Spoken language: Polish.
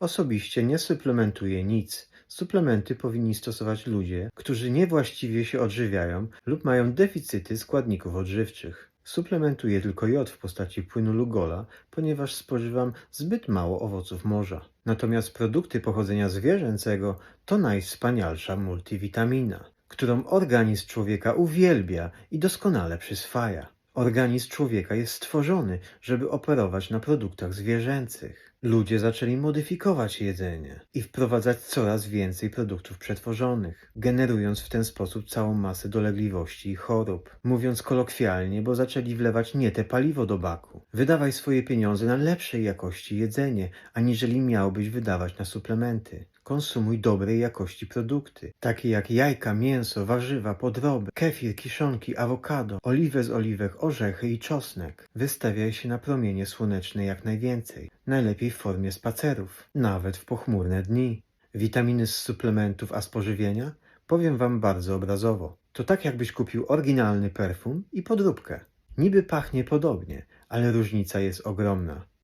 Osobiście nie suplementuję nic. Suplementy powinni stosować ludzie, którzy niewłaściwie się odżywiają lub mają deficyty składników odżywczych. Suplementuję tylko jod w postaci płynu Lugola, ponieważ spożywam zbyt mało owoców morza. Natomiast produkty pochodzenia zwierzęcego to najwspanialsza multivitamina, którą organizm człowieka uwielbia i doskonale przyswaja. Organizm człowieka jest stworzony, żeby operować na produktach zwierzęcych. Ludzie zaczęli modyfikować jedzenie i wprowadzać coraz więcej produktów przetworzonych, generując w ten sposób całą masę dolegliwości i chorób. Mówiąc kolokwialnie, bo zaczęli wlewać nie te paliwo do baku. Wydawaj swoje pieniądze na lepszej jakości jedzenie, aniżeli miałbyś wydawać na suplementy. Konsumuj dobrej jakości produkty, takie jak jajka, mięso, warzywa, podroby, kefir, kiszonki, awokado, oliwę z oliwek, orzechy i czosnek. Wystawiaj się na promienie słoneczne jak najwięcej, najlepiej w formie spacerów, nawet w pochmurne dni. Witaminy z suplementów, a z pożywienia? Powiem wam bardzo obrazowo. To tak jakbyś kupił oryginalny perfum i podróbkę. Niby pachnie podobnie, ale różnica jest ogromna.